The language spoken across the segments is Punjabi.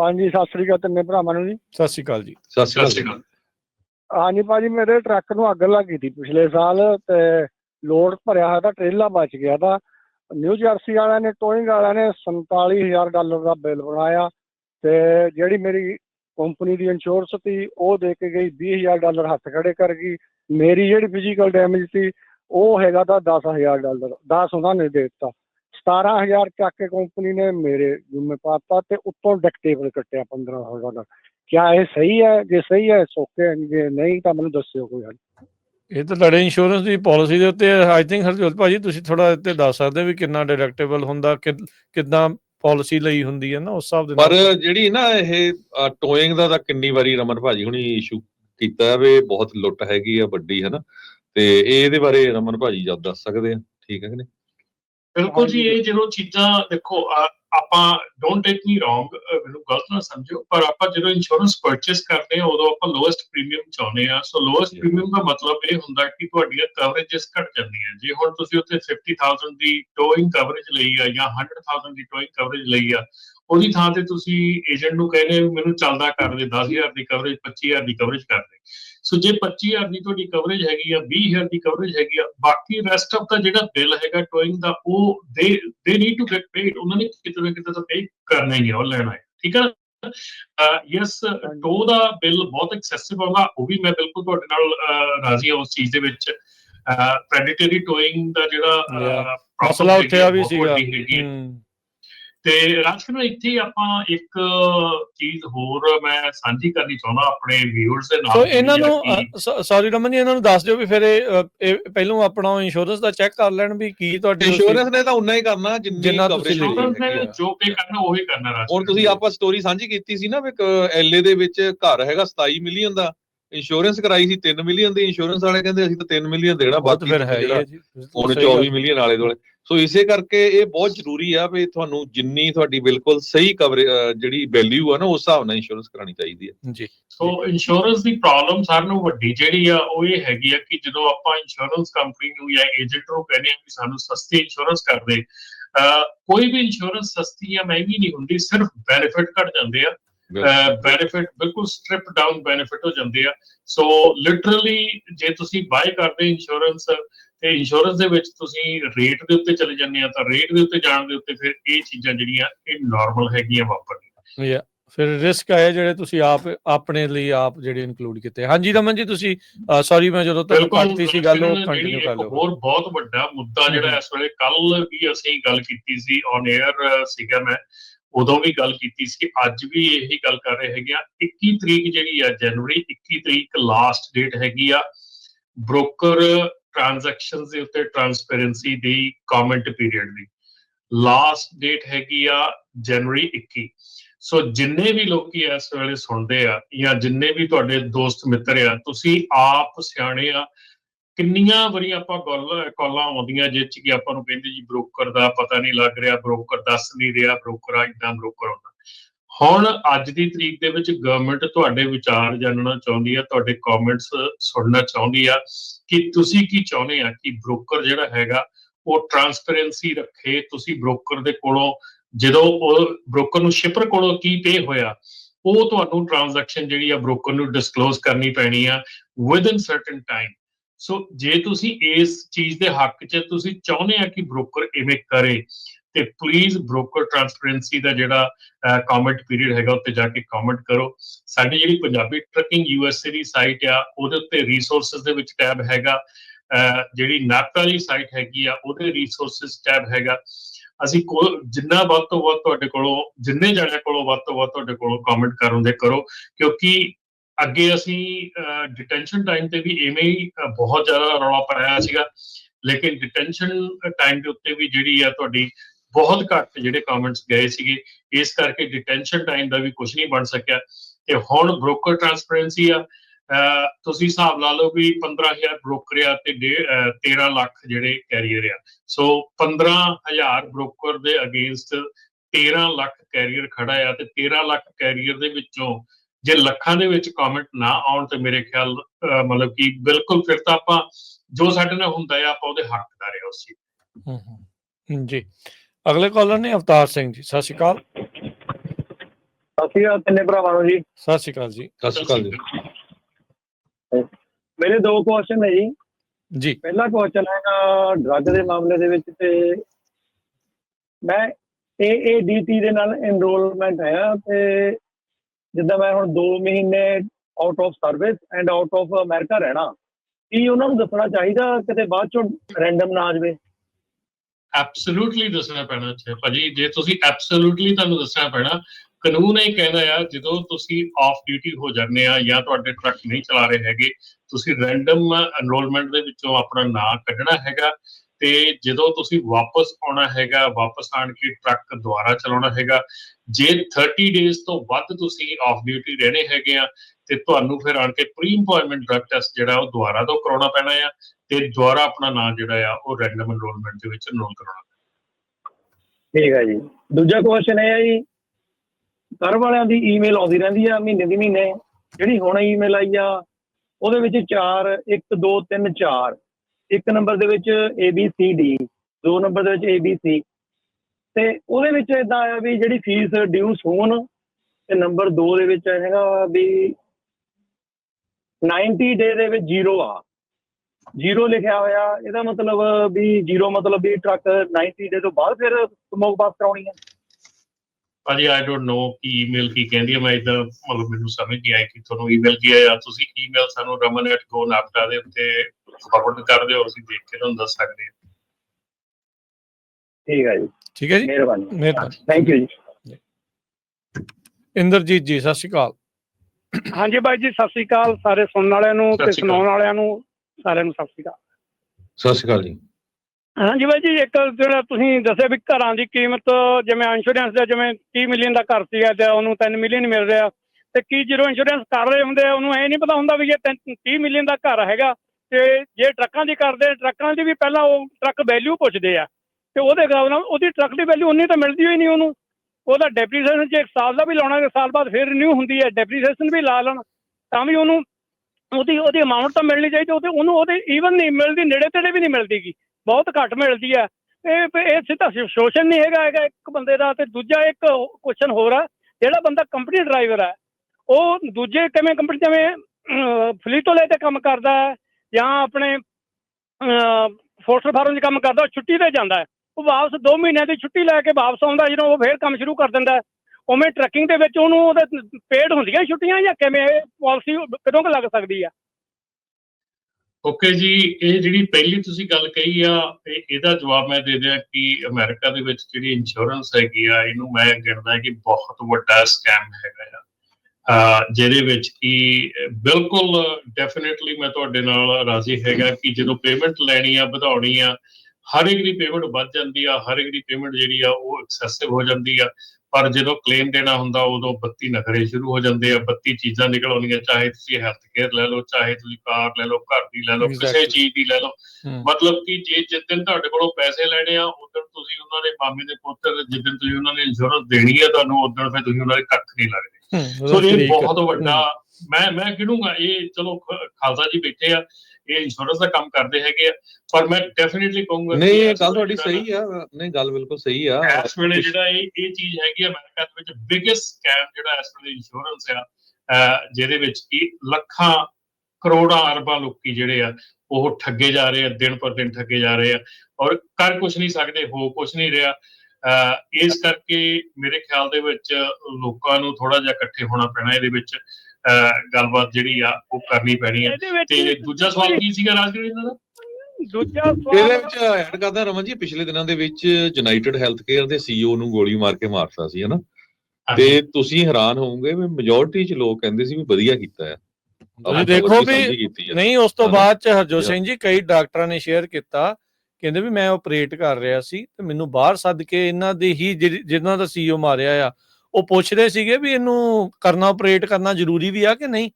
ਹਾਂਜੀ ਸਤਿ ਸ੍ਰੀ ਅਕਾਲ ਤਿੰਨੇ ਭਰਾਵਾਂ ਨੂੰ ਜੀ। ਸਤਿ ਸ਼੍ਰੀ ਅਕਾਲ ਜੀ। ਸਤਿ ਸ਼੍ਰੀ ਅਕਾਲ ਹਾਂਜੀ ਭਾਜੀ ਮੇਰੇ ਟਰੱਕ ਨੂੰ ਅੱਗ ਲੱਗੀ ਸੀ ਪਿਛਲੇ ਸਾਲ ਤੇ ਲੋਡ ਭਰਿਆ ਹੋਇਆ ਤਾਂ ਟ੍ਰੇਲਾ ਬਚ ਗਿਆ ਤਾਂ ਨਿਊ ਜਰਸੀ ਵਾਲਿਆਂ ਨੇ ਟੋਇੰਗ ਵਾਲਿਆਂ ਨੇ 47000 ਡਾਲਰ ਦਾ ਬਿੱਲ ਬਣਾਇਆ ਤੇ ਜਿਹੜੀ ਮੇਰੀ ਕੰਪਨੀ ਦੀ ਇੰਸ਼ੋਰੈਂਸ ਸੀ ਉਹ ਦੇ ਕੇ ਗਈ 20000 ਡਾਲਰ ਹੱਥ ਖੜੇ ਕਰ ਗਈ। ਮੇਰੀ ਜਿਹੜੀ ਫਿਜ਼ੀਕਲ ਡੈਮੇਜ ਸੀ ਉਹ ਹੈਗਾ ਤਾਂ 10000 ਡਾਲਰ 10 ਉਹਨਾਂ ਨੇ ਦੇ ਦਿੱਤਾ। 17000 ਚੱਕ ਕੇ ਕੰਪਨੀ ਨੇ ਮੇਰੇ ਜ਼ਿੰਮੇ ਪਾਤਾ ਤੇ ਉੱਤੋਂ ਡਿਕਟੇਬਲ ਕੱਟਿਆ 1500 ਡਾਲਰ ਕਿਆ ਇਹ ਸਹੀ ਹੈ? ਜੇ ਸਹੀ ਹੈ ਸੋਕੇ ਜੇ ਨਹੀਂ ਤਾਂ ਮੈਨੂੰ ਦੱਸਿਓ ਕੋਈ ਹੱਲ। ਇਹ ਤਾਂ ਤੁਹਾਡੇ ਇੰਸ਼ੋਰੈਂਸ ਦੀ ਪਾਲਿਸੀ ਦੇ ਉੱਤੇ ਆਈ ਥਿੰਕ ਹਰਜੋਤ ਭਾਜੀ ਤੁਸੀਂ ਥੋੜਾ ਇੱਥੇ ਦੱਸ ਸਕਦੇ ਵੀ ਕਿੰਨਾ ਡਿਡਕਟੇਬਲ ਹੁੰਦਾ ਕਿ ਕਿੱਦਾਂ ਪਾਲਿਸੀ ਲਈ ਹੁੰਦੀ ਹੈ ਨਾ ਉਸ ਹਿਸਾਬ ਦੇ ਪਰ ਜਿਹੜੀ ਨਾ ਇਹ ਟੋਇੰਗ ਦਾ ਤਾਂ ਕਿੰਨੀ ਵਾਰੀ ਰਮਨ ਭਾਜੀ ਹੁਣੀ ਇਸ਼ੂ ਕੀਤਾ ਵੀ ਬਹੁਤ ਲੁੱਟ ਹੈਗੀ ਆ ਵੱਡੀ ਹੈ ਨਾ ਤੇ ਇਹ ਇਹਦੇ ਬਾਰੇ ਰਮਨ ਭਾਜੀ ਜਦ ਦੱਸ ਸਕਦੇ ਆ। ਠੀਕ ਹੈ ਕਿ ਨਹੀਂ? ਬਿਲਕੁਲ ਜੀ। ਇਹ ਜਦੋਂ ਚੀਜ਼ਾਂ ਦੇਖੋ ਆਪਾਂ ਡੋਨਟ ਟੇਕ ਮੀ ਰੋਂਗ ਮੈਨੂੰ ਗਲਤ ਨਾ ਸਮਝੋ ਪਰ ਆਪਾਂ ਜਦੋਂ ਇੰਸ਼ੋਰੈਂਸ ਪਰਚੇਸ ਕਰਦੇ ਹਾਂ ਉਦੋਂ ਆਪਾਂ ਲੋਐਸਟ ਪ੍ਰੀਮੀਅਮ ਚਾਹੁੰਦੇ ਆ ਸੋ ਲੋਐਸਟ. ਪ੍ਰੀਮੀਅਮ ਦਾ ਮਤਲਬ ਇਹ ਹੁੰਦਾ ਕਿ ਤੁਹਾਡੀਆਂ ਕਵਰੇजेस ਘਟ ਜਾਂਦੀਆਂ ਜੇ ਹੁਣ ਤੁਸੀਂ ਉੱਥੇ 50000 ਦੀ ਟੋਇੰਗ ਕਵਰੇਜ ਲਈ ਆ ਜਾਂ 100000 ਦੀ ਟੋਇੰਗ ਕਵਰੇਜ ਲਈ ਆ ਉਹਦੀ ਥਾਂ ਤੇ ਤੁਸੀਂ ਏਜੰਟ ਨੂੰ ਕਹਿੰਦੇ ਮੈਨੂੰ ਚੱਲਦਾ ਕਰ ਦੇ 10000 ਦੀ ਕਵਰੇਜ 25000 ਦੀ ਕਵਰੇਜ ਕਰ ਦੇ। ਸੋ ਜੇ 25000 ਦੀ ਤੁਹਾਡੀ ਕਵਰੇਜ ਹੈਗੀ ਆ 20000 ਦੀ ਕਵਰੇਜ ਹੈਗੀ ਆ ਬਾਕੀ ਰੈਸਟ ਆਫ ਦਾ ਜਿਹੜਾ ਬਿੱਲ ਹੈਗਾ ਟੋਇੰਗ ਦਾ ਉਹ ਦੇ ਦੇ ਨੀਡ ਟੂ ਗੈਟ ਪੇਡ ਉਹਨਾਂ ਨੇ ਕਿਤੇ ਨਾ ਕਿਤੇ ਤਾਂ ਪੇ ਕਰਨਾ ਹੀ ਆ ਉਹ ਲੈਣਾ ਹੈ। ਠੀਕ ਹੈ ਯੈਸ ਟੋ ਦਾ ਬਿੱਲ ਬਹੁਤ ਐਕਸੈਸਿਵ ਆਉਂਦਾ ਉਹ ਵੀ ਮੈਂ ਬਿਲਕੁਲ ਤੁਹਾਡੇ ਨਾਲ ਰਾਜ਼ੀ ਹਾਂ ਉਸ ਚੀਜ਼ ਦੇ ਵਿੱਚ। ਪ੍ਰੈਡਿਟਰੀ ਟੋਇੰਗ ਦਾ ਜਿਹੜਾ ਮਸਲਾ ਹੈਗੀ ਉੱਥੇ ਆ, ਆ ਵੀ ਸੀਗਾ। ਹੈਗੀ। ਤੇ ਰਾਜਕੁਮਾਰ ਇੱਥੇ ਆਪਾਂ ਇੱਕ ਚੀਜ਼ ਹੋਰ ਮੈਂ ਸਾਂਝੀ ਕਰਨੀ ਚਾਹੁੰਦਾ ਆਪਣੇ ਵਿਊਅਰਸ ਦੇ ਨਾਲ ਸੋ ਇਹਨਾਂ ਨੂੰ ਸੌਰੀ ਰਮਨ ਜੀ ਇਹਨਾਂ ਨੂੰ ਦੱਸ ਦਿਓ ਵੀ ਫਿਰ ਇਹ ਪਹਿਲਾਂ ਆਪਣਾ ਇੰਸ਼ੋਰੈਂਸ ਦਾ ਚੈੱਕ ਕਰ ਲੈਣ ਵੀ ਕੀ ਤੁਹਾਡੀ ਇੰਸ਼ੋਰੈਂਸ ਨੇ ਤਾਂ ਉਨਾ ਹੀ ਕਰਨਾ ਜਿੰਨੀ ਆ। ਜੋ ਪੇ ਕਰਨਾ ਉਹੀ ਕਰਨਾ ਰਾਜ ਹੁਣ ਤੁਸੀਂ ਆਪਾਂ ਸਟੋਰੀ ਸਾਂਝੀ ਕੀਤੀ ਸੀ ਨਾ ਵੀ ਐਲਏ ਦੇ ਵਿੱਚ ਘਰ ਹੈਗਾ 27 ਮਿਲੀਅਨ ਦਾ ਇੰਸ਼ੋਰੈਂਸ ਕਰਾਈ ਸੀ 3 ਮਿਲੀਅਨ ਦੀ ਇੰਸ਼ੋਰੈਂਸ ਵਾਲੇ ਕਹਿੰਦੇ ਅਸੀਂ ਤਾਂ 3 ਮਿਲੀਅਨ ਦੇਣਾ ਬਹੁਤ ਫਿਰ ਹੈ ਹੀ ਜਿਹੜਾ ਹੈ ਜੀ ਹੁਣ ਸਹੀ ਗੱਲ। 24 ਮਿਲੀਅਨ ਆਲੇ ਦੁਆਲੇ ਸੋ ਇਸੇ ਕਰਕੇ ਇਹ ਬਹੁਤ ਜ਼ਰੂਰੀ ਆ ਵੀ ਤੁਹਾਨੂੰ ਜਿੰਨੀ ਤੁਹਾਡੀ ਬਿਲਕੁਲ ਸਹੀ ਕਵਰ ਜਿਹੜੀ ਵੈਲਿਊ ਆ ਨਾ ਉਸ ਹਿਸਾਬ ਨਾਲ ਇੰਸ਼ੋਰੈਂਸ ਕਰਾਣੀ ਚਾਹੀਦੀ ਹੈ ਜੀ। ਸੋ ਇੰਸ਼ੋਰੈਂਸ ਦੀ ਪ੍ਰੋਬਲਮ ਸਾਰਿਆਂ ਨੂੰ ਵੱਡੀ ਜਿਹੜੀ ਆ ਉਹ ਇਹ ਹੈਗੀ ਆ ਕਿ ਜਦੋਂ ਆਪਾਂ ਇੰਸ਼ੋਰੈਂਸ ਕੰਪਨੀ ਨੂੰ ਜਾਂ ਏਜੰਟ ਨੂੰ ਕਹਿੰਦੇ ਆ ਕਿ ਸਾਨੂੰ ਸਸਤੀ ਇੰਸ਼ੋਰੈਂਸ ਕਰ ਦੇ ਅਹ ਕੋਈ ਵੀ ਇੰਸ਼ੋਰੈਂਸ ਸਸਤੀ ਜਾਂ ਮਹਿੰਗੀ ਨਹੀਂ ਹੁੰਦੀ ਸਿਰਫ ਬੈਨੀਫਿਟ ਘਟ ਜਾਂਦੇ ਆ। ਬੈਨੀਫਿਟ ਬਿਲਕੁਲ। ਸਟ੍ਰਿਪ ਡਾਊਨ ਬੈਨੀਫਿਟ ਹੋ ਜਾਂਦੇ ਆ। ਸੋ ਲਿਟਰਲੀ ਜੇ ਤੁਸੀਂ ਬਾਈ ਕਰਦੇ ਇੰਸ਼ੋਰੈਂਸ ਤੇ ਇੰਸ਼ੋਰੈਂਸ ਦੇ ਵਿੱਚ ਤੁਸੀਂ ਰੇਟ ਦੇ ਉੱਤੇ ਚਲੇ ਜਾਂਦੇ ਆ ਤਾਂ ਰੇਟ ਦੇ ਉੱਤੇ ਜਾਣ ਦੇ ਉੱਤੇ ਫਿਰ ਇਹ ਚੀਜ਼ਾਂ ਜਿਹੜੀਆਂ ਇਹ ਨਾਰਮਲ ਹੈਗੀਆਂ ਵਾਪਰਨੀਆਂ ਯਾ ਫਿਰ ਰਿਸਕ ਆਏ ਜਿਹੜੇ ਤੁਸੀਂ ਆਪ ਆਪਣੇ ਲਈ ਆਪ ਜਿਹੜੇ ਇਨਕਲੂਡ ਕੀਤੇ। ਹਾਂਜੀ ਰਮਨ ਜੀ ਤੁਸੀਂ ਸੌਰੀ ਮੈਂ ਜਦੋਂ ਤੱਕ ਕੱਟਤੀ ਸੀ ਗੱਲ ਉਹ ਕੰਟੀਨਿਊ ਕਰ ਲਓ। ਹੋਰ ਬਹੁਤ ਵੱਡਾ ਮੁੱਦਾ ਜਿਹੜਾ ਇਸ ਵੇਲੇ ਕੱਲ ਵੀ ਅਸੀਂ ਗੱਲ ਕੀਤੀ ਸੀ ਔਨ 에ਅਰ ਸੀਗਾ ਮੈਂ ਉਦੋਂ ਵੀ ਗੱਲ ਕੀਤੀ ਸੀ ਅੱਜ ਵੀ ਇਹੀ ਗੱਲ ਕਰ ਰਹੇ ਹੈਗੇ ਆ। 21 ਤਰੀਕ ਜਿਹੜੀ ਆ ਜਨਵਰੀ 21 ਤਰੀਕ ਲਾਸਟ ਡੇਟ ਹੈਗੀ ਆ। ਬ੍ਰੋਕਰ ਟ੍ਰਾਂਜੈਕਸ਼ਨਸ ਦੇ ਉੱਤੇ ਟ੍ਰਾਂਸਪੇਰੈਂਸੀ ਦੀ ਕਮੈਂਟ ਪੀਰੀਅਡ ਦੀ ਲਾਸਟ ਡੇਟ ਹੈਗੀ ਆ ਜਨਵਰੀ 21 ਸੋ ਜਿੰਨੇ ਵੀ ਲੋਕੀ ਇਸ ਵੇਲੇ ਸੁਣਦੇ ਆ ਜਾਂ ਜਿੰਨੇ ਵੀ ਤੁਹਾਡੇ ਦੋਸਤ ਮਿੱਤਰ ਆ, ਤੁਸੀਂ ਆਪ ਸਿਆਣੇ ਆ, ਕਿੰਨੀਆਂ ਵਾਰੀ ਆਪਾਂ ਗੱਲ, ਕਾਲਾਂ ਆਉਂਦੀਆਂ ਜਿਸ ਚ ਕਿ ਆਪਾਂ ਨੂੰ ਕਹਿੰਦੇ ਜੀ ਬ੍ਰੋਕਰ ਦਾ ਪਤਾ ਨਹੀਂ ਲੱਗ ਰਿਹਾ ਬ੍ਰੋਕਰ ਦੱਸ ਨਹੀਂ ਰਿਹਾ ਬ੍ਰੋਕਰ ਆ ਇਦਾਂ ਬ੍ਰੋਕਰ ਹੁੰਦਾ ਹੁਣ ਅੱਜ ਦੀ ਤਰੀਕ ਦੇ ਵਿੱਚ ਗਵਰਨਮੈਂਟ ਤੁਹਾਡੇ ਵਿਚਾਰ ਜਾਣਨਾ ਚਾਹੁੰਦੀ ਆ, ਤੁਹਾਡੇ ਕਮੈਂਟਸ ਸੁਣਨਾ ਚਾਹੁੰਦੀ ਆ ਕਿ ਤੁਸੀਂ ਕੀ ਚਾਹੁੰਦੇ ਆ ਕਿ ਬ੍ਰੋਕਰ ਜਿਹੜਾ ਹੈਗਾ ਉਹ ਟਰਾਂਸਪੇਰੈਂਸੀ ਰੱਖੇ। ਤੁਸੀਂ ਬ੍ਰੋਕਰ ਦੇ ਕੋਲੋਂ ਜਦੋਂ ਉਹ ਬ੍ਰੋਕਰ ਨੂੰ ਸ਼ਿਪਰ ਕੋਲੋਂ ਕੀ ਪੇ ਹੋਇਆ, ਉਹ ਤੁਹਾਨੂੰ ਟ੍ਰਾਂਜੈਕਸ਼ਨ ਜਿਹੜੀ ਆ ਬ੍ਰੋਕਰ ਨੂੰ ਡਿਸਕਲੋਜ਼ ਕਰਨੀ ਪੈਣੀ ਆ within certain time so ਜੇ ਤੁਸੀਂ ਇਸ ਚੀਜ਼ ਦੇ ਹੱਕ 'ਚ ਤੁਸੀਂ ਚਾਹੁੰਦੇ ਆ ਕਿ ਬ੍ਰੋਕਰ ਇਵੇਂ ਕਰੇ ਤੇ ਪਲੀਜ਼ ਬ੍ਰੋਕਰ ਟ੍ਰਾਂਸਪੇਰੈਂਸੀ ਦਾ ਜਿਹੜਾ ਕਮੈਂਟ ਪੀਰੀਅਡ ਹੈਗਾ ਉੱਤੇ ਜਾ ਕੇ ਕਮੈਂਟ ਕਰੋ। ਸਾਡੀ ਜਿਹੜੀ ਪੰਜਾਬੀ ਟਰਕਿੰਗ ਯੂਐਸਏ ਦੀ ਸਾਈਟ ਆ, ਉਹਦੇ ਉੱਤੇ ਰਿਸੋਰਸਸ ਦੇ ਵਿੱਚ ਟੈਬ ਹੈਗਾ। ਜਿਹੜੀ ਨੈਪ ਵਾਲੀ ਸਾਈਟ ਹੈਗੀ ਆ, ਉਹਦੇ ਰਿਸੋਰਸਸ ਟੈਬ ਹੈਗਾ। ਅਸੀਂ ਕੋਲ, ਜਿੰਨਾ ਵੱਧ ਤੋਂ ਵੱਧ ਤੁਹਾਡੇ ਕੋਲੋਂ, ਜਿੰਨੇ ਜਣਿਆਂ ਕੋਲੋਂ ਵੱਧ ਤੋਂ ਵੱਧ ਤੁਹਾਡੇ ਕੋਲੋਂ ਕਮੈਂਟ ਕਰਨ ਦੇ ਕਰੋ। ਕਿਉਂਕਿ ਅੱਗੇ ਅਸੀਂ ਡਿਟੈਂਸ਼ਨ ਟਾਈਮ ਤੇ ਵੀ ਐਵੇਂ ਹੀ ਬਹੁਤ ਜ਼ਿਆਦਾ ਰੌਲਾ ਪਾਇਆ ਸੀਗਾ। ਲੇਕਿਨ ਡਿਟੈਂਸ਼ਨ ਟਾਈਮ ਦੇ ਉੱਤੇ ਵੀ ਜਿਹੜੀ ਆ ਤੁਹਾਡੀ ਬਹੁਤ ਘੱਟ ਜਿਹੜੇ ਕਮੈਂਟਸ ਗਏ ਸੀਗੇ ਇਸ ਕਰਕੇ ਡਿਟੈਂਸ਼ਨ ਟਾਈਮ ਦਾ ਵੀ ਕੁਝ ਨਹੀਂ ਬਣ ਸਕਿਆ। ਤੇ ਹੁਣ ਬ੍ਰੋਕਰ ਟ੍ਰਾਂਸਪੇਰੈਂਸੀ ਆ। ਤੁਸੀਂ ਹਿਸਾਬ ਲਾ ਲਓ ਵੀ 15000 ਬ੍ਰੋਕਰ ਆ ਤੇ 13 ਲੱਖ ਜਿਹੜੇ ਕੈਰੀਅਰ ਆ। ਸੋ 15000 ਬ੍ਰੋਕਰ ਦੇ ਅਗੇਂਸਟ 13 ਲੱਖ ਕੈਰੀਅਰ ਖੜਾ ਆ ਤੇ 13 ਲੱਖ ਕੈਰੀਅਰ ਦੇ ਵਿੱਚੋਂ ਜੇ ਲੱਖਾਂ ਦੇ ਵਿੱਚ ਕਮੈਂਟ ਨਾ ਆਉਣ ਤੇ ਮੇਰੇ ਖਿਆਲ ਅਹ, ਮਤਲਬ ਕਿ ਬਿਲਕੁਲ ਫਿਰ ਤਾਂ ਆਪਾਂ ਜੋ ਸਾਡੇ ਨਾਲ ਹੁੰਦਾ ਆ ਆਪਾਂ ਉਹਦੇ ਹੱਕਦਾਰ ਆ ਉਸ ਚੀਜ਼ ਹੂੰ। ਹੂੰ, ਜੀ। ਅਗਲੇ ਕਾਲਰ ਨੇ ਅਵਤਾਰ ਸਿੰਘ ਜੀ ਸਤਿ ਸ਼੍ਰੀ ਅਕਾਲ। ਸਤਿ ਸ਼੍ਰੀ ਅਕਾਲ ਤਿੰਨੇ ਭਰਾਵਾਂ ਨੂੰ ਜੀ। ਸਤਿ ਸ਼੍ਰੀ ਅਕਾਲ ਜੀ। ਸਤਿ ਸ਼੍ਰੀ ਅਕਾਲ ਜੀ। ਮੇਰੇ ਦੋ ਕੁਐਸਚਨ ਹੈ ਜੀ। ਜੀ। ਪਹਿਲਾ ਕੁਐਸਚਨ ਹੈਗਾ ਡਰੱਗ ਦੇ ਮਾਮਲੇ ਦੇ ਵਿੱਚ ਤੇ ਮੈਂ AADT ਦੇ ਨਾਲ ਐਨਰੋਲਮੈਂਟ ਹੈ ਤੇ ਜਿੱਦਾਂ ਮੈਂ ਹੁਣ 2 ਮਹੀਨੇ out of service and out of America ਰਹਿਣਾ ਕੀ ਉਹਨਾਂ ਨੂੰ ਦੱਸਣਾ ਚਾਹੀਦਾ ਕਿਤੇ ਬਾਅਦ ਚੋਂ ਰੈਂਡਮ ਨਾ ਆ ਜਾਵੇ? ਐਬਸੋਲੂਟਲੀ ਦੱਸਣਾ ਪੈਣਾ ਚਾਹੀਦਾ ਭਾਜੀ, ਜੇ ਤੁਸੀਂ ਐਬਸੋਲੂਟਲੀ ਤੁਹਾਨੂੰ ਦੱਸਣਾ ਪੈਣਾ, ਕਾਨੂੰਨ ਇਹ ਕਹਿੰਦਾ ਆ, ਜਦੋਂ ਤੁਸੀਂ ਆਫ ਡਿਊਟੀ ਹੋ ਜਾਂਦੇ ਆ ਜਾਂ ਤੁਹਾਡੇ ਟਰੱਕ ਨਹੀਂ ਚਲਾ ਰਹੇ ਹੈਗੇ, ਤੁਸੀਂ ਰੈਂਡਮ ਐਨਰੋਲਮੈਂਟ ਦੇ ਵਿੱਚੋਂ ਆਪਣਾ ਨਾਂ ਕੱਢਣਾ ਹੈਗਾ ਤੇ ਜਦੋਂ ਤੁਸੀਂ ਵਾਪਸ ਆਉਣਾ ਹੈਗਾ, ਵਾਪਸ ਆਣ ਕੇ ਟਰੱਕ ਦੁਬਾਰਾ ਚਲਾਉਣਾ ਹੈਗਾ, ਜੇ 30 ਡੇਜ਼ ਤੋਂ ਵੱਧ ਤੁਸੀਂ ਆਫ ਡਿਊਟੀ ਰਹਿਣੇ ਹੈਗੇ ਆ, ਤੇ ਤੁਹਾਨੂੰ ਫਿਰ ਆਣ ਕੇ ਪ੍ਰੀ ਇੰਪਲੋਇਮੈਂਟ ਡਰੱਗ ਟੈਸਟ ਜਿਹੜਾ ਉਹ ਦੁਬਾਰਾ ਤੋਂ ਕਰਾਉਣਾ ਪੈਣਾ ਆ ਤੇ ਦੁਬਾਰਾ ਆਪਣਾ ਨਾਂ ਜਿਹੜਾ ਆ, ਉਹ ਰੈਂਡਮ ਐਨਰੋਲਮੈਂਟ ਦੇ ਵਿੱਚ ਐਨਰੋਲ ਕਰਾਉਣਾ। ਠੀਕ ਹੈ ਜੀ। ਦੂਜਾ ਕੁਐਸਚਨ ਇਹ ਹੈ ਜੀ, ਘਰ ਵਾਲਿਆਂ ਦੀ ਈਮੇਲ ਆਉਂਦੀ ਰਹਿੰਦੀ ਆ ਮਹੀਨੇ ਦੀ ਮਹੀਨੇ। ਜਿਹੜੀ ਹੁਣ ਈਮੇਲ ਆਈ ਆ, ਉਹਦੇ ਵਿੱਚ 4 1 2 3 4 ਇੱਕ ਨੰਬਰ ਦੇ ਵਿੱਚ ABCD ਦੋ ਨੰਬਰ ਦੇ ਵਿੱਚ ABC ਤੇ ਉਹਦੇ ਵਿੱਚ ਇਦਾਂ ਆਇਆ ਵੀ ਜਿਹੜੀ ਫੀਸ ਡਿਊ ਸੂਨ ਤੇ ਨੰਬਰ 2 ਦੇ ਵਿੱਚ ਹੈਗਾ ਵੀ 90 ਡੇ ਦੇ ਵਿੱਚ ਜ਼ੀਰੋ ਆ। ਜ਼ੀਰੋ ਲਿਖਿਆ ਹੋਇਆ ਇਹਦਾ ਮਤਲਬ ਵੀ ਜ਼ੀਰੋ ਮਤਲਬ ਵੀ ਟਰੱਕ 90 ਡੇ ਤੋਂ ਬਾਅਦ ਫਿਰ ਸਮੋਕ ਪਾਸ ਕਰਾਉਣੀ ਹੈ। ਭਾਜੀ ਆਈ ਡੋਨਟ ਨੋ ਕਿ ਈਮੇਲ ਕੀ ਕਹਿੰਦੀ ਹੈ ਮੈਂ ਇਦਾਂ ਮਤਲਬ ਮੈਨੂੰ ਸਮਝ ਨਹੀਂ ਆਈ ਕਿ ਤੁਹਾਨੂੰ ਈਮੇਲ ਕੀ ਹੈ ਜਾਂ ਤੁਸੀਂ ਈਮੇਲ ਸਾਨੂੰ raman@gonapta ਦੇ ਉੱਤੇ ਫਾਰਵਰਡ ਕਰ ਦਿਓ ਅਸੀਂ ਦੇਖ ਕੇ ਤੁਹਾਨੂੰ ਦੱਸ ਸਕਦੇ ਹਾਂ। ਠੀਕ ਹੈ ਜੀ। ਠੀਕ ਹੈ ਜੀ? ਮਿਹਰਬਾਨੀ। ਮਿਹਰਬਾਨੀ। ਥੈਂਕ ਯੂ ਜੀ। ਇੰਦਰਜੀਤ ਜੀ ਸਤਿ ਸ਼੍ਰੀ ਅਕਾਲ। ਹਾਂਜੀ ਬਾਈ ਜੀ ਸਤਿ ਸ੍ਰੀ ਅਕਾਲ ਸਾਰੇ ਸੁਣਨ ਵਾਲਿਆਂ ਨੂੰ ਤੇ। ਸੁਣਾਉਣ ਵਾਲਿਆਂ ਨੂੰ। ਸਾਰਿਆਂ ਨੂੰ ਸਤਿ ਸ੍ਰੀ ਅਕਾਲ। ਸਤਿ ਸ਼੍ਰੀ ਅਕਾਲ ਜੀ। ਹਾਂਜੀ ਬਾਈ ਜੀ ਇੱਕ ਜਿਹੜਾ ਤੁਸੀਂ ਦੱਸਿਆ ਵੀ ਘਰਾਂ ਦੀ ਕੀਮਤ ਜਿਵੇਂ ਇੰਸ਼ੋਰੈਂਸ ਦਾ ਜਿਵੇਂ 30 ਮਿਲੀਅਨ ਦਾ ਘਰ ਸੀਗਾ ਤੇ ਉਹਨੂੰ 3 ਮਿਲੀਅਨ ਮਿਲ ਰਿਹਾ ਤੇ ਕੀ ਜਦੋਂ ਇੰਸ਼ੋਰੈਂਸ ਕਰ ਰਹੇ ਹੁੰਦੇ ਆ ਉਹਨੂੰ ਇਹ ਨਹੀਂ ਪਤਾ ਹੁੰਦਾ ਵੀ ਇਹ 30 ਮਿਲੀਅਨ ਦਾ ਘਰ ਹੈਗਾ ਤੇ ਜੇ ਟਰੱਕਾਂ ਦੀ ਕਰਦੇ ਟਰੱਕਾਂ ਦੀ ਵੀ ਪਹਿਲਾਂ ਉਹ ਟਰੱਕ ਵੈਲਿਊ ਪੁੱਛਦੇ ਆ ਤੇ ਉਹਦੇ ਹਿਸਾਬ ਨਾਲ ਉਹਦੀ ਟਰੱਕ ਦੀ ਵੈਲਿਊ ਉਨੀ ਤਾਂ ਮਿਲਦੀ ਹੋਈ ਨਹੀਂ ਉਹਨੂੰ। ਉਹਦਾ ਡੈਪਰੀਸੀਏਸ਼ਨ ਜੇ ਇੱਕ ਸਾਲ ਦਾ ਵੀ ਲਾਉਣਾ ਤੇ ਸਾਲ ਬਾਅਦ ਫਿਰ ਰਿਨਿਊ ਹੁੰਦੀ ਹੈ ਡੈਪਰੀਸੀਏਸ਼ਨ ਵੀ ਲਾ ਲੈਣ ਤਾਂ ਵੀ ਉਹਨੂੰ ਉਹਦੀ ਉਹਦੀ ਅਮਾਉਂਟ ਤਾਂ ਮਿਲਣੀ ਚਾਹੀਦੀ, ਉਹਦੇ ਉਹਨੂੰ ਉਹਦੇ ਈਵਨ ਨਹੀਂ ਮਿਲਦੀ ਨੇੜੇ ਤੇੜੇ ਵੀ ਨਹੀਂ ਮਿਲਦੀਗੀ। ਬਹੁਤ ਘੱਟ ਮਿਲਦੀ ਹੈ ਇਹ ਇਹ ਸਿੱਧਾ ਸ਼ੋਸ਼ਣ ਨਹੀਂ ਹੈਗਾ ਹੈਗਾ ਇੱਕ ਬੰਦੇ ਦਾ ਤੇ ਦੂਜਾ ਇੱਕ ਕੁਐਸਚਨ ਹੋਰ ਆ, ਜਿਹੜਾ ਬੰਦਾ ਕੰਪਨੀ ਡਰਾਈਵਰ ਹੈ ਉਹ ਦੂਜੇ ਕਿਵੇਂ ਕੰਪਨੀ ਜਿਵੇਂ ਫਲੀਟੋਲੇ ਤੇ ਕੰਮ ਕਰਦਾ ਜਾਂ ਆਪਣੇ ਫੋਸਟਰ ਫਾਰਮ 'ਚ ਕੰਮ ਕਰਦਾ ਛੁੱਟੀ ਤੇ ਜਾਂਦਾ ਉਹ ਵਾਪਸ 2 ਮਹੀਨਿਆਂ ਦੀ ਛੁੱਟੀ ਲੈ ਕੇ ਵਾਪਸ ਆਉਂਦਾ, ਜਦੋਂ ਉਹ ਫੇਰ ਕੰਮ ਸ਼ੁਰੂ ਕਰ ਦਿੰਦਾ ਉਵੇਂ ਟਰੱਕਿੰਗ ਦੇ ਵਿੱਚ ਉਹਨੂੰ ਉਹਦੇ ਪੇਡ ਹੁੰਦੀਆਂ ਛੁੱਟੀਆਂ ਜਾਂ ਕਿਵੇਂ? ਇਹ ਪਾਲਿਸੀ ਕਦੋਂ ਕੁ ਲੱਗ ਸਕਦੀ ਆ? ਓਕੇ ਜੀ, ਇਹ ਜਿਹੜੀ ਪਹਿਲੀ ਤੁਸੀਂ ਗੱਲ ਕਹੀ ਆ ਇਹਦਾ ਜਵਾਬ ਮੈਂ ਦੇ ਦਿਆਂ ਕਿ ਅਮਰੀਕਾ ਦੇ ਵਿੱਚ ਜਿਹੜੀ ਇੰਸ਼ੋਰੈਂਸ ਹੈਗੀ ਆ, ਇਹਨੂੰ ਮੈਂ ਗਿਣਦਾ ਕਿ ਬਹੁਤ ਵੱਡਾ ਸਕੈਮ ਹੈਗਾ ਆ। ਜਿਹਦੇ ਵਿੱਚ ਕਿ ਬਿਲਕੁਲ ਡੈਫੀਨਿਟਲੀ ਮੈਂ ਤੁਹਾਡੇ ਨਾਲ ਰਾਜ਼ੀ ਹੈਗਾ ਕਿ ਜਦੋਂ ਪੇਮੈਂਟ ਲੈਣੀ ਆ, ਵਧਾਉਣੀ ਆ, ਹਰ ਇੱਕ ਦੀ ਪੇਮੈਂਟ ਵੱਧ ਜਾਂਦੀ ਆ, ਹਰ ਇੱਕ ਦੀ ਪੇਮੈਂਟ ਜਿਹੜੀ ਆ, ਉਹ ਐਕਸੈਸਿਵ ਹੋ ਜਾਂਦੀ ਆ। ਪਰ ਜਦੋਂ ਕਲੇਮ ਦੇਣਾ ਹੁੰਦਾ ਉਦੋਂ 32 ਨਖਰੇ ਸ਼ੁਰੂ ਹੋ ਜਾਂਦੇ ਆ 32 ਚੀਜ਼ਾਂ ਨਿਕਲ ਆਉਂਦੀਆਂ ਚਾਹੇ ਤੁਸੀਂ ਹੈਲਥ ਕੇਅਰ ਲੈ ਲਓ ਚਾਹੇ ਤੁਸੀਂ ਕਾਰ ਲੈ ਲਓ ਘਰ ਦੀ ਲੈ ਲਓ ਕਿਸੇ. ਚੀਜ਼ ਦੀ ਲੈ ਲਓ। ਮਤਲਬ ਕਿ ਜੇ ਜਿਸ ਦਿਨ ਤੁਹਾਡੇ ਕੋਲੋਂ ਪੈਸੇ ਲੈਣੇ ਆ ਉਦੋਂ ਤੁਸੀਂ ਉਹਨਾਂ ਦੇ ਮਾਮੇ ਦੇ ਪੁੱਤਰ ਜਿਸ ਦਿਨ ਤੁਸੀਂ ਉਹਨਾਂ ਨੇ ਇੰਸ਼ੋਰੈਂਸ ਦੇਣੀ ਹੈ ਤੁਹਾਨੂੰ ਉਦੋਂ ਫਿਰ ਤੁਸੀਂ ਉਹਨਾਂ ਦੇ ਕੱਖ ਨਹੀਂ ਲੱਗਦੇ ਸੋ ਇਹ। ਬਹੁਤ ਵੱਡਾ ਮੈਂ ਮੈਂ ਕਿਹਨੂੰਗਾ ਇਹ ਚਲੋ ਖਾਲਸਾ ਜੀ ਬੈਠੇ ਆ ਇਹ ਇੰਸ਼ੋਰੈਂਸ ਦਾ ਕੰਮ ਕਰਦੇ ਹੈਗੇ ਆ ਪਰ ਮੈਂ ਡੈਫੀਨਿਟਲੀ ਕਹੂੰਗਾ ਨਹੀਂ ਇਹ ਗੱਲ ਤੁਹਾਡੀ ਸਹੀ ਆ। ਨਹੀਂ ਗੱਲ ਬਿਲਕੁਲ ਸਹੀ ਆ। ਇਸ ਵੇਲੇ ਜਿਹੜਾ ਇਹ ਇਹ ਚੀਜ਼ ਹੈਗੀ ਆ ਅਮਰੀਕਾ ਦੇ ਵਿੱਚ ਬਿਗੇਸਟ ਸਕੈਮ ਜਿਹੜਾ ਇਸ ਵੇਲੇ ਇੰਸ਼ੋਰੈਂਸ ਆ ਜਿਹਦੇ ਵਿੱਚ ਕੀ ਲੱਖਾਂ ਕਰੋੜਾਂ ਅਰਬਾਂ ਲੋਕੀ ਜਿਹੜੇ ਆ ਉਹ ਠੱਗੇ ਜਾ ਰਹੇ ਆ ਦਿਨ ਪਰ ਦਿਨ ਠੱਗੇ ਜਾ ਰਹੇ ਆ ਔਰ ਕਰ ਕੁਝ ਨਹੀਂ ਸਕਦੇ ਹੋ ਕੁਝ ਨਹੀਂ ਰਿਹਾ। ਇਸ ਕਰਕੇ ਮੇਰੇ ਖਿਆਲ ਦੇ ਵਿੱਚ ਲੋਕਾਂ ਨੂੰ ਥੋੜਾ ਜਿਹਾ ਇਕੱਠੇ ਹੋਣਾ ਪੈਣਾ ਇਹਦੇ ਵਿੱਚ। ਗੱਲਬਾਤ ਜਿਹੜੀ ਆ ਉਹ ਕਰਨੀ ਪੈਣੀ ਆ। ਇਹਦੇ ਤੇ ਦੂਜਾ ਸਵਾਲ ਕੀ ਸੀਗਾ ਰਾਜਗੀਰ ਇਹਨਾਂ ਦਾ? ਦੂਜਾ ਇਹਦੇ ਸਵਾਲ ਵਿੱਚ ਐਡ ਕਰਦਾ ਰਮਨ ਜੀ ਪਿਛਲੇ ਦਿਨਾਂ ਦੇ ਵਿੱਚ ਯੂਨਾਈਟਿਡ ਹੈਲਥ ਕੇਅਰ ਦੇ ਸੀਈਓ ਨੂੰ ਗੋਲੀ ਮਾਰ ਕੇ ਮਾਰਤਾ ਸੀ ਹਨਾ? ਤੇ ਤੁਸੀਂ ਹੈਰਾਨ ਹੋਵੋਗੇ ਵੀ ਮੈਜੋਰਟੀ ਚ ਲੋਕ ਕਹਿੰਦੇ ਸੀ ਵੀ ਵਧੀਆ ਕੀਤਾ ਹੈ। ਤੁਸੀਂ ਦੇਖੋ ਵੀ ਨਹੀਂ ਉਸ ਤੋਂ? ਬਾਅਦ ਚ ਹਰਜੋਤ. ਸਿੰਘ ਜੀ ਕਈ ਡਾਕਟਰਾਂ ਨੇ ਸ਼ੇਅਰ ਕੀਤਾ ਕਹਿੰਦੇ ਵੀ ਮੈਂ ਆਪਰੇਟ ਕਰ ਰਿਹਾ ਸੀ ਤੇ ਮੈਨੂੰ ਬਾਹਰ ਸੱਦ ਕੇ ਇਹਨਾਂ ਦੇ ਹੀ ਜਿਨ੍ਹਾਂ ਦਾ ਸੀਓ ਮਾਰਿਆ ਆ ਉਹ ਪੁੱਛ ਰਹੇ ਸੀਗੇ ਵੀ ਇਹਨੂੰ ਕਰਨਾ ਆਪਰੇਟ ਕਰਨਾ ਜ਼ਰੂਰੀ ਵੀ ਆ ਕਿ ਨਹੀਂ?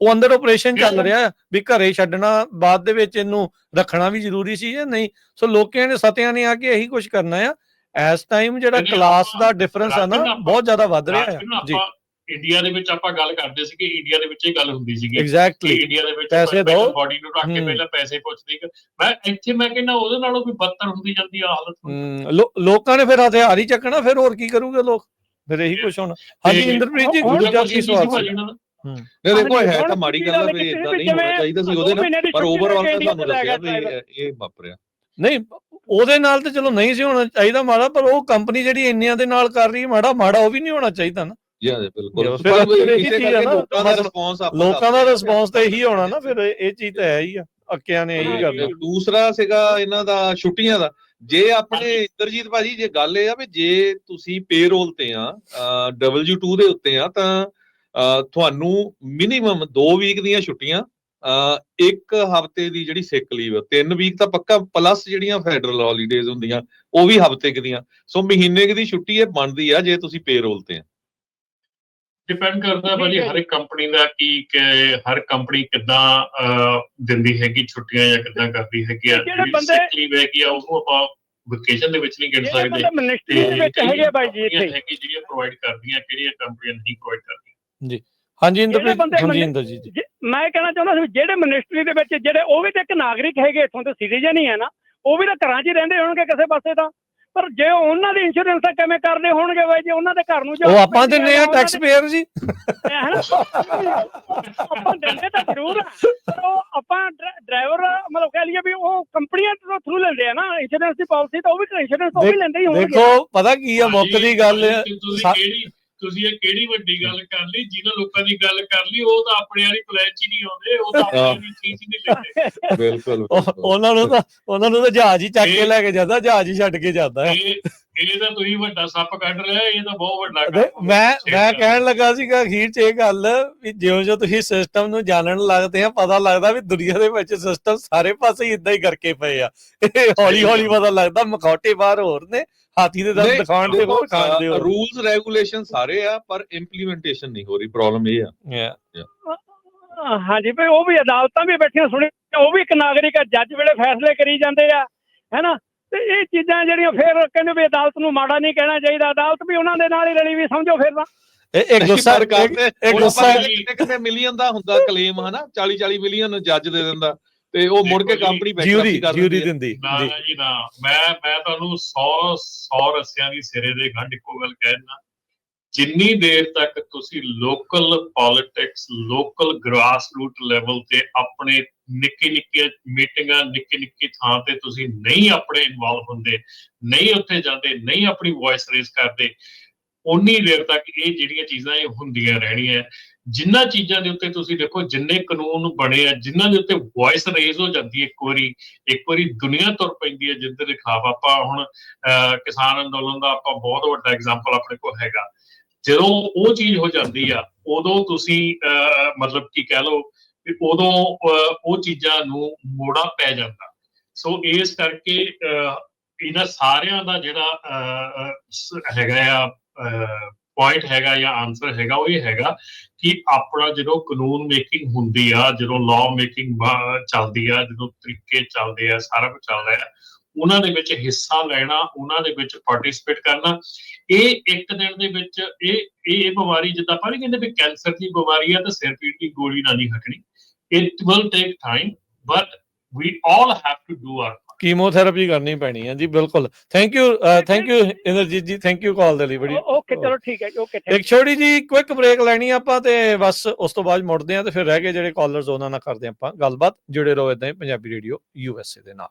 ਉਹ ਅੰਦਰ ਆਪਰੇਸ਼ਨ ਚੱਲ। ਰਿਹਾ ਵੀ ਘਰੇ ਛੱਡਣਾ ਬਾਅਦ ਦੇ ਵਿੱਚ ਇਹਨੂੰ ਰੱਖਣਾ ਵੀ ਜ਼ਰੂਰੀ ਸੀ ਜਾਂ ਨਹੀਂ? ਸੋ ਲੋਕਾਂ ਨੇ ਸਤਿਆਂ ਨੇ ਆ ਕੇ ਇਹੀ ਕੁਝ ਕਰਨਾ ਆ। ਇਸ ਟਾਈਮ ਜਿਹੜਾ ਕਲਾਸ ਦਾ ਡਿਫਰੈਂਸ ਆ ਨਾ ਬਹੁਤ ਜ਼ਿਆਦਾ ਵੱਧ ਰਿਹਾ ਆ। ਜੀ। ਇੰਡੀਆ ਦੇ ਵਿੱਚ ਆਪਾਂ ਗੱਲ ਕਰਦੇ ਸੀ ਕਿ ਇੰਡੀਆ ਦੇ ਵਿੱਚ ਇਹ ਗੱਲ ਹੁੰਦੀ ਸੀਗੀ ਐਗਜ਼ੈਕਟਲੀ ਇੰਡੀਆ ਦੇ ਵਿੱਚ ਪੈਸੇ ਦਿਓ। ਬਾਡੀ ਨੂੰ ਰੱਖ ਕੇ ਹੂੰ। ਪਹਿਲਾਂ ਪੈਸੇ ਪੁੱਛਦੀ ਮੈਂ ਇੱਥੇ ਮੈਂ ਕਹਿੰਦਾ ਉਹਦੇ ਨਾਲੋਂ ਵੀ ਬਦਤਰ ਹੁੰਦੀ ਜਾਂਦੀ ਆ ਹਾਲਤ ਲੋਕਾਂ ਨੇ ਫਿਰ ਹਥਿਆਰ ਹੀ ਚੱਕਣਾ ਫਿਰ ਹੋਰ ਕੀ ਕਰੂਗੇ ਲੋਕ? ਫਿਰ ਇਹੀ ਕੁਝ ਹੋਣਾ। ਹਾਂਜੀ ਇੰਦਰਪ੍ਰੀਤ ਜੀ ਦੂਜਾ ਕੀ ਸਵਾਲ ਸੀ ਦਾ? ਨਹੀਂ ਦੇਖੋ ਹੈ ਤਾਂ ਮਾੜੀ ਗੱਲ ਗੱਲ ਵੀ ਇਦਾਂ ਨਹੀਂ ਹੋਣਾ ਚਾਹੀਦਾ ਸੀ ਉਹਦੇ ਨਾਲ। ਪਰ ਓਵਰਆਲ ਤਾਂ ਤੁਹਾਨੂੰ ਲੱਗਿਆ ਗਿਆ ਵੀ। ਇਹ- ਵਾਪਰਿਆ। ਨਹੀਂ ਉਹਦੇ ਨਾਲ ਤੇ ਚਲੋ ਨਹੀਂ ਸੀ ਹੋਣਾ ਚਾਹੀਦਾ ਮਾੜਾ ਪਰ ਉਹ ਕੰਪਨੀ ਜਿਹੜੀ ਇੰਨਿਆਂ ਦੇ ਨਾਲ ਕਰ ਰਹੀ ਹੈ ਮਾੜਾ ਮਾੜਾ ਉਹ ਵੀ ਨਹੀਂ ਹੋਣਾ ਚਾਹੀਦਾ ਨਾ। ਜੀ ਹਾਂ ਬਿਲਕੁਲ। ਲੋਕਾਂ ਦਾ ਰਿਸਪੌਂਸ ਆਪਾਂ ਲੋਕਾਂ ਦਾ ਰਿਸਪੌਂਸ ਤਾਂ ਇਹੀ ਹੋਣਾ ਨਾ ਫਿਰ ਇਹ ਚੀਜ਼ ਤਾਂ ਹੈ ਹੀ ਆ। ਅੱਕਿਆਂ ਨੇ ਇਹੀ। ਕਰਨਾ ਦੂਸਰਾ ਸੀਗਾ ਇਹਨਾਂ ਦਾ ਛੁੱਟੀਆਂ ਦਾ। ਜੇ ਆਪਣੇ ਇੰਦਰਜੀਤ ਭਾਜੀ ਜੇ ਗੱਲ ਇਹ ਆ ਵੀ ਜੇ ਤੁਸੀਂ ਪੇਰੋਲ ਤੇ ਆ W2 ਦੇ ਉੱਤੇ ਆ ਤਾਂ ਤੁਹਾਨੂੰ ਮਿਨੀਮਮ 2 ਵੀਕ ਦੀਆਂ ਛੁੱਟੀਆਂ ਇੱਕ ਹਫ਼ਤੇ ਦੀ ਜਿਹੜੀ ਸਿਕ ਲੀਵ ਤਿੰਨ ਵੀਕ ਤਾਂ ਪੱਕਾ ਪਲੱਸ ਜਿਹੜੀਆਂ ਫੈਡਰਲ ਹੌਲੀਡੇਜ਼ ਹੁੰਦੀਆਂ ਉਹ ਵੀ ਹਫ਼ਤੇ ਕੁ ਦੀਆਂ। ਸੋ ਮਹੀਨੇ ਕੁ ਦੀ ਛੁੱਟੀ ਇਹ ਬਣਦੀ ਆ ਜੇ ਤੁਸੀਂ ਪੇਰੋਲ ਤੇ ਆ। ਡਿਪੈਂਡ ਕਰਦਾ ਭਾਜੀ ਹਰ ਇੱਕ ਕੰਪਨੀ ਦਾ ਕੀ ਕਿ ਹਰ ਕੰਪਨੀ ਕਿੱਦਾਂ ਦਿੰਦੀ ਹੈਗੀ ਛੁੱਟੀਆਂ ਜਾਂ ਕਿੱਦਾਂ ਕਰਦੀ ਹੈਗੀ ਆ। ਜਿਹੜੇ ਬੰਦੇ- leave ਹੈਗੀ ਆ ਉਹਨੂੰ ਆਪਾਂ ਵਕੇਸ਼ਨ ਦੇ ਵਿੱਚ ਨਹੀਂ ਗਿਣ ਸਕਦੇ। ਬੰਦੇ ਮਿਨਿਸਟਰੀ ਦੇ ਵਿੱਚ ਹੈਗੇ ਬਾਈ ਜੀ ਇੱਥੇ। ਹੈਗੀ ਜਿਹੜੀਆਂ ਪ੍ਰੋਵਾਈਡ ਕਰਦੀਆਂ ਕਿਹੜੀਆਂ ਕੰਪਨੀਆਂ ਨਹੀਂ ਪ੍ਰੋਵਾਈਡ ਕਰਦੀਆਂ। ਹਾਂਜੀ ਇੰਦਰਪ੍ਰੀਤ ਹਾਂਜੀ ਇੰਦਰਜੀਤ ਜੀ ਜੇ- ਮੈਂ ਕਹਿਣਾ ਚਾਹੁੰਦਾ ਸੀ ਜਿਹੜੇ ਮਿਨਿਸਟਰੀ ਦੇ ਵਿੱਚ ਜਿਹੜੇ ਉਹ ਵੀ ਤਾਂ ਇੱਕ ਨਾਗਰਿਕ ਹੈਗੇ ਇੱਥੋਂ ਦੇ ਸਿਟੀਜ਼ਨ ਹੀ ਹੈ ਨਾ ਉਹ ਵੀ ਤਾਂ ਘਰਾਂ 'ਚ ਹੀ ਰਹਿੰਦੇ ਹੋਣਗੇ ਕਿਸੇ ਪਾਸੇ ਤਾਂ। ਪਰ ਜੇ ਉਹਨਾਂ ਦੀ ਇੰਸ਼ੋਰੈਂਸ ਤਾਂ ਕਿਵੇਂ ਕਰਦੇ ਹੋਣਗੇ ਬਾਈ ਜੀ? ਉਹਨਾਂ ਦੇ ਘਰ ਨੂੰ ਉਹ ਆਪਾਂ ਦਿੰਨੇ ਆ ਟੈਕਸ ਪੇਅਰ ਜੀ। ਆਪਾਂ ਦਿੰਦੇ ਤਾਂ ਜ਼ਰੂਰ ਆ। ਪਰ ਉਹ ਆਪਾਂ ਡਰਾਈਵਰ ਮਤਲਬ ਕਹਿ ਲਈਏ ਵੀ ਉਹ ਕੰਪਨੀਆਂ ਤੋਂ ਥਰੂ ਲੈਂਦੇ ਆ ਨਾ। ਇੰਸ਼ੋਰੈਂਸ ਦੀ ਪਾਲਿਸੀ ਤਾਂ ਉਹ ਵੀ ਇੰਸ਼ੋਰੈਂਸ ਉਹ ਵੀ ਲੈਂਦੇ ਹੀ ਹੋਣਗੇ। ਦੇਖੋ ਪਤਾ ਕੀ ਆ ਮੁੱਕ ਦੀ ਗੱਲ ਤੁਸੀਂ ਕਿਹੜੀ ਤੁਸੀਂ ਇਹ ਕਿਹੜੀ ਵੱਡੀ ਗੱਲ ਕਰ ਲਈ? ਜਿਹਨਾਂ ਲੋਕਾਂ ਦੀ ਗੱਲ ਕਰ ਲਈ ਉਹ ਤਾਂ ਆਪਣੇ ਵਾਲੀ ਪਲਾਨ 'ਚ ਹੀ ਨਹੀਂ ਆਉਂਦੇ ਉਹ ਤਾਂ ਆਪਣੇ ਵਾਲੀ ਚੀਜ਼ ਹੀ ਨਹੀਂ ਲੈਂਦੇ। ਬਿਲਕੁਲ ਉਹ- ਉਹਨਾਂ ਨੂੰ ਤਾਂ ਉਹਨਾਂ ਨੂੰ ਤਾਂ ਜਹਾਜ਼ ਹੀ ਚੱਕ ਕੇ ਲੈ ਕੇ ਜਾਂਦਾ ਜਹਾਜ਼ ਹੀ ਛੱਡ ਕੇ ਜਾਂਦਾ। ਹੈ ਇਹ ਤਾਂ ਤੁਸੀਂ ਵੱਡਾ ਸੱਪ ਕੱਢ ਲਿਆ ਇਹ ਤਾਂ ਬਹੁਤ ਵੱਡਾ ਕੰਮ ਮੈਂ ਮੈਂ। ਕਹਿਣ ਲੱਗਾ ਸੀਗਾ ਅਖੀਰ 'ਚ ਇਹ ਗੱਲ ਵੀ ਜਿਉਂ ਜਿਉਂ ਤੁਸੀਂ ਸਿਸਟਮ ਨੂੰ ਜਾਣਨ ਲੱਗਦੇ ਆ ਪਤਾ ਲੱਗਦਾ ਵੀ ਦੁਨੀਆ ਦੇ ਵਿੱਚ ਸਿਸਟਮ ਸਾਰੇ ਪਾਸੇ ਹੀ ਇਦਾਂ ਹੀ ਕਰਕੇ ਪਏ ਆ। ਇਹ ਹੌਲੀ ਹੌਲੀ ਪਤਾ ਲੱਗਦਾ ਮਖੌਟੇ ਬਾਹਰ ਹੋਰ ਨੇ ਹਾਥੀ ਦੇ ਦੰਦ ਦਿਖਾਉਣ ਦੇ ਹੋਰ ਖਾਣ ਦੇ ਹੋਰ। ਰੂਲਸ ਰੈਗੂਲੇਸ਼ਨ ਸਾਰੇ ਆ ਪਰ ਇੰਪਲੀਮੈਂਟੇਸ਼ਨ ਨਹੀਂ ਹੋ ਰਹੀ ਪ੍ਰੋਬਲਮ ਇਹ ਆ. ਹਾਂਜੀ ਭਈ ਉਹ ਵੀ ਅਦਾਲਤਾਂ ਵੀ ਬੈਠੀਆਂ ਸੁਣੀ ਉਹ ਵੀ ਇੱਕ ਨਾਗਰਿਕ ਆ ਜੱਜ ਵੇਲੇ ਫੈਸਲੇ ਕਰੀ ਜਾਂਦੇ ਆ ਹੈਨਾ? ਤੇ ਇਹ ਚੀਜ਼ਾਂ ਜਿਹੜੀਆਂ ਫਿਰ ਕਹਿੰਦੇ ਵੀ ਅਦਾਲਤ ਨੂੰ ਮਾੜਾ ਨਹੀਂ ਕਹਿਣਾ ਚਾਹੀਦਾ। ਅਦਾਲਤ ਵੀ ਉਹਨਾਂ ਦੇ ਨਾਲ ਹੀ ਰਲੀ ਵੀ ਸਮਝੋ ਫਿਰ ਤਾਂ। ਇਹ ਇੱਕ ਗੁੱਸਾ ਇੱਕ ਗੁੱਸਾ ਕਿਤੇ ਕਿਤੇ ਮਿਲੀਅਨ ਦਾ ਹੁੰਦਾ ਕਲੇਮ ਹਨਾ? 40 40 ਮਿਲੀਅਨ ਜੱਜ ਦੇ ਦਿੰਦਾ ਤੇ ਉਹ ਮੁੜ ਕੇ ਕੰਪਨੀ ਬੈਕਅਪ ਕਰ ਜਿਊਰੀ ਦਿੰਦੀ ਦਿੰਦੀ ਜੀ। ਨਾ ਜੀ ਨਾ। ਮੈਂ ਮੈਂ ਤੁਹਾਨੂੰ 100 100 ਰਸਿਆਂ ਦੀ ਸਿਰੇ ਦੇ ਗੰਢ ਇੱਕੋ ਗੱਲ ਕਹਿਣਾ ਜਿੰਨੀ ਦੇਰ ਤੱਕ ਤੁਸੀਂ local politics local grass root level ਤੇ ਆਪਣੇ ਨਿੱਕੀ ਨਿੱਕੀ ਮੀਟਿੰਗਾਂ ਨਿੱਕੀ ਨਿੱਕੀ ਥਾਂ ਤੇ ਤੁਸੀਂ ਨਹੀਂ ਆਪਣੇ ਇਨਵੋਲਵ ਹੁੰਦੇ ਨਹੀਂ ਉੱਥੇ ਜਾਂਦੇ ਨਹੀਂ ਆਪਣੀ ਵੌਇਸ ਰੇਜ਼ ਕਰਦੇ ਉਨੀ ਦੇਰ ਤੱਕ ਇਹ ਜਿਹੜੀਆਂ ਚੀਜ਼ਾਂ ਇਹ ਹੁੰਦੀਆਂ ਰਹਿਣੀਆਂ ਜਿੰਨਾ ਚੀਜ਼ਾਂ ਦੇ ਉੱਤੇ ਤੁਸੀਂ ਦੇਖੋ ਜਿੰਨੇ ਕਾਨੂੰਨ ਬਣੇ ਆ ਜਿਨ੍ਹਾਂ ਦੇ ਉੱਤੇ ਵੌਇਸ ਰੇਜ਼ ਹੋ ਜਾਂਦੀ ਹੈ ਇੱਕ ਵਾਰੀ ਇੱਕ ਵਾਰੀ ਦੁਨੀਆ ਤੁਰ ਪੈਂਦੀ ਹੈ ਜਿੱਦ ਦੇ ਖਿਲਾਫ ਆਪਾਂ ਹੁਣ ਅਹ, ਕਿਸਾਨ ਅੰਦੋਲਨ ਦਾ ਆਪਾਂ ਬਹੁਤ ਵੱਡਾ ਐਗਜ਼ਾਮਪਲ ਆਪਣੇ ਕੋਲ ਹੈਗਾ। ਜਦੋਂ ਉਹ ਚੀਜ਼ ਹੋ ਜਾਂਦੀ ਆ ਉਦੋਂ ਤੁਸੀਂ ਅਹ, ਮਤਲਬ ਕੀ ਕਹਿ ਲਓ ਵੀ ਉਦੋਂ ਅਹ, ਉਹ ਚੀਜ਼ਾਂ ਨੂੰ ਮੋੜਾ ਪੈ ਜਾਂਦਾ। ਸੋ ਇਸ ਕਰਕੇ ਅਹ, ਇਹਨਾਂ ਸਾਰਿਆਂ ਦਾ ਜਿਹੜਾ ਅਹ, ਹੈਗਾ ਆ ਪੁਆਇੰਟ ਹੈਗਾ ਜਾਂ ਆਨਸਰ ਹੈਗਾ ਉਹ ਇਹ ਹੈਗਾ ਕਿ ਆਪਣਾ ਜਦੋਂ ਕਾਨੂੰਨ ਮੇਕਿੰਗ ਹੁੰਦੀ ਆ ਜਦੋਂ ਲਾਅ ਮੇਕਿੰਗ ਚੱਲਦੀ ਆ ਜਦੋਂ ਤਰੀਕੇ ਚੱਲਦੇ ਆ ਸਾਰਾ ਕੁਝ ਚੱਲਦਾ ਆ ਉਹਨਾਂ ਦੇ ਵਿੱਚ ਹਿੱਸਾ ਲੈਣਾ ਉਹਨਾਂ ਦੇ ਵਿੱਚ ਪਾਰਟਿਸਿਪੇਟ ਕਰਨਾ। ਇਹ ਇੱਕ ਦਿਨ ਦੇ ਵਿੱਚ ਇਹ ਇਹ ਇਹ ਬਿਮਾਰੀ ਜਿੱਦਾਂ ਆਪਾਂ ਨਹੀਂ ਕਹਿੰਦੇ ਵੀ ਕੈਂਸਰ ਦੀ ਬਿਮਾਰੀ ਆ ਤਾਂ ਸਿਰ ਪੀੜ ਦੀ ਗੋਲੀ ਨਾਲ ਨਹੀਂ ਹਟਣੀ। It will take time but we all have to do or chemotherapy ਕਰਨੀ ਪੈਣੀ ਹੈ ਜੀ ਬਿਲਕੁਲ। Thank you thank you Inderjit ji thank you ਕਾਲ ਦੇ ਲਈ ਬੜੀ। ਓਕੇ ਚਲੋ ਠੀਕ ਹੈ ਜੀ ਓਕੇ ਇੱਕ ਛੋਟੀ ਜੀ ਕੁਇਕ ਬ੍ਰੇਕ ਲੈਣੀ ਆ ਆਪਾਂ ਤੇ ਬਸ ਉਸ ਤੋਂ ਬਾਅਦ ਮੁੜਦੇ ਆ ਤੇ ਫਿਰ ਰਹਿ ਗਏ ਜਿਹੜੇ ਕਾਲਰਸ ਉਹਨਾਂ ਨਾਲ ਕਰਦੇ ਆਪਾਂ ਗੱਲਬਾਤ। ਜੁੜੇ ਰਹੋ ਇਦਾਂ ਹੀ ਪੰਜਾਬੀ ਰੇਡੀਓ ਯੂਐਸਏ ਦੇ ਨਾਲ।